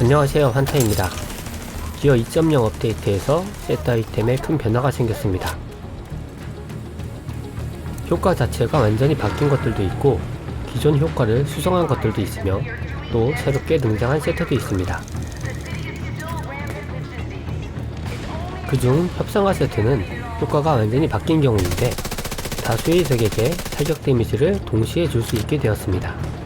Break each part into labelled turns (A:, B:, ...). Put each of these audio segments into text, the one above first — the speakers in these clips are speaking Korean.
A: 안녕하세요 환타입니다. 기어 2.0 업데이트에서 세트 아이템에 큰 변화가 생겼습니다. 효과 자체가 완전히 바뀐 것들도 있고 기존 효과를 수정한 것들도 있으며 또 새롭게 등장한 세트도 있습니다. 그중 협상화 세트는 효과가 완전히 바뀐 경우인데 다수의 적에게 타격 데미지를 동시에 줄 수 있게 되었습니다.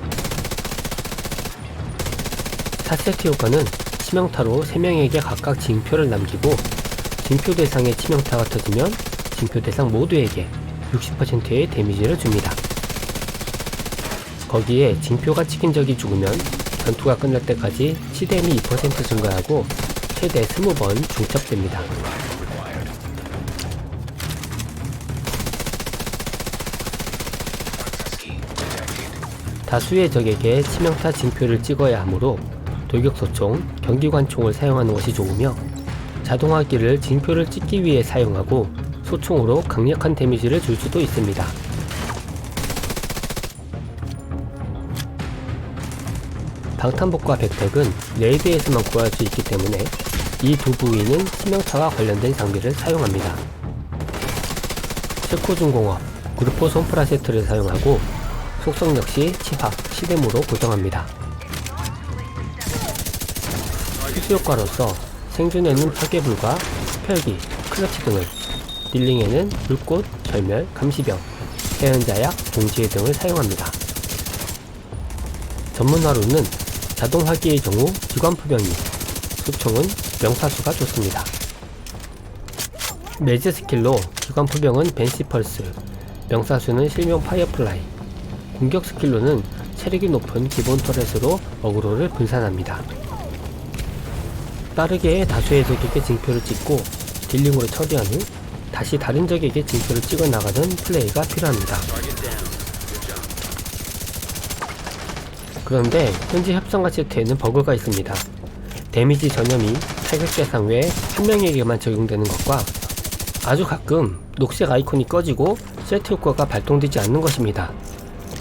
A: 4세트 효과는 치명타로 3명에게 각각 징표를 남기고 징표 대상의 치명타가 터지면 징표 대상 모두에게 60%의 데미지를 줍니다. 거기에 징표가 찍힌 적이 죽으면 전투가 끝날 때까지 치뎀이 2% 증가하고 최대 20번 중첩됩니다. 다수의 적에게 치명타 징표를 찍어야 하므로 돌격소총, 경기관총을 사용하는 것이 좋으며 자동화기를 징표를 찍기 위해 사용하고 소총으로 강력한 데미지를 줄 수도 있습니다. 방탄복과 백팩은 레이드에서만 구할 수 있기 때문에 이 두 부위는 치명타와 관련된 장비를 사용합니다. 체코중공업, 그루포 손프라 세트를 사용하고 속성 역시 치합, 시뎀으로 고정합니다. 필수 효과로서 생존에는 파괴불과 흡혈기, 클러치 등을 딜링에는 불꽃, 절멸, 감시병, 해연자약, 동지회 등을 사용합니다. 전문화로는 자동화기의 경우 기관포병이, 소총은 명사수가 좋습니다. 매즈 스킬로 기관포병은 벤시펄스, 명사수는 실명 파이어플라이, 공격 스킬로는 체력이 높은 기본 터렛으로 어그로를 분산합니다. 빠르게 다수의 적에게 징표를 찍고 딜링으로 처리한 후 다시 다른 적에게 징표를 찍어 나가는 플레이가 필요합니다. 그런데 현재 협상가 세트에는 버그가 있습니다. 데미지 전염이 타격 대상 외한 명에게만 적용되는 것과 아주 가끔 녹색 아이콘이 꺼지고 세트 효과가 발동되지 않는 것입니다.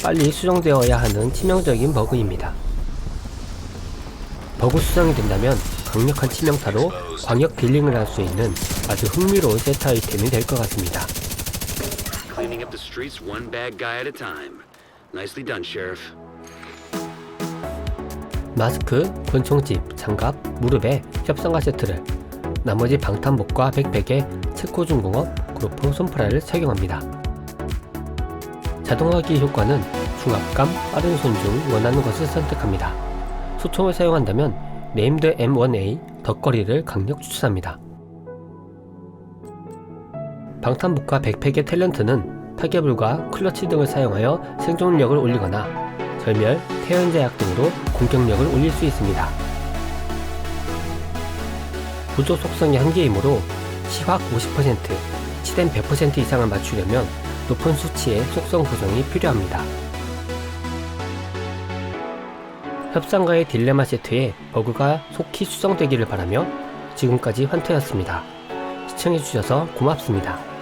A: 빨리 수정되어야 하는 치명적인 버그입니다. 버그 수정이 된다면 강력한 치명타로 광역 딜링을 할 수 있는 아주 흥미로운 세트 아이템이 될 것 같습니다.
B: Cleaning up the streets one bad guy at a time. Nicely done, Sheriff.
A: 마스크, 권총집, 장갑, 무릎에 협상가 세트를 나머지 방탄복과 백팩에 체코중공업, 그로프 손프라를 착용합니다. 자동화기 효과는 중압감, 빠른 손 중, 원하는 것을 선택합니다. 소총을 사용한다면 네임드 M1A 덕거리를 강력 추천합니다. 방탄복과 백팩의 탤런트는 타격불과 클러치 등을 사용하여 생존력을 올리거나 절멸, 태연제약 등으로 공격력을 올릴 수 있습니다. 부조 속성이 한계이므로 시확 50%, 치댄 100% 이상을 맞추려면 높은 수치의 속성 구성이 필요합니다. 협상가의 딜레마 세트에 버그가 속히 수정되기를 바라며 지금까지 환태였습니다. 시청해주셔서 고맙습니다.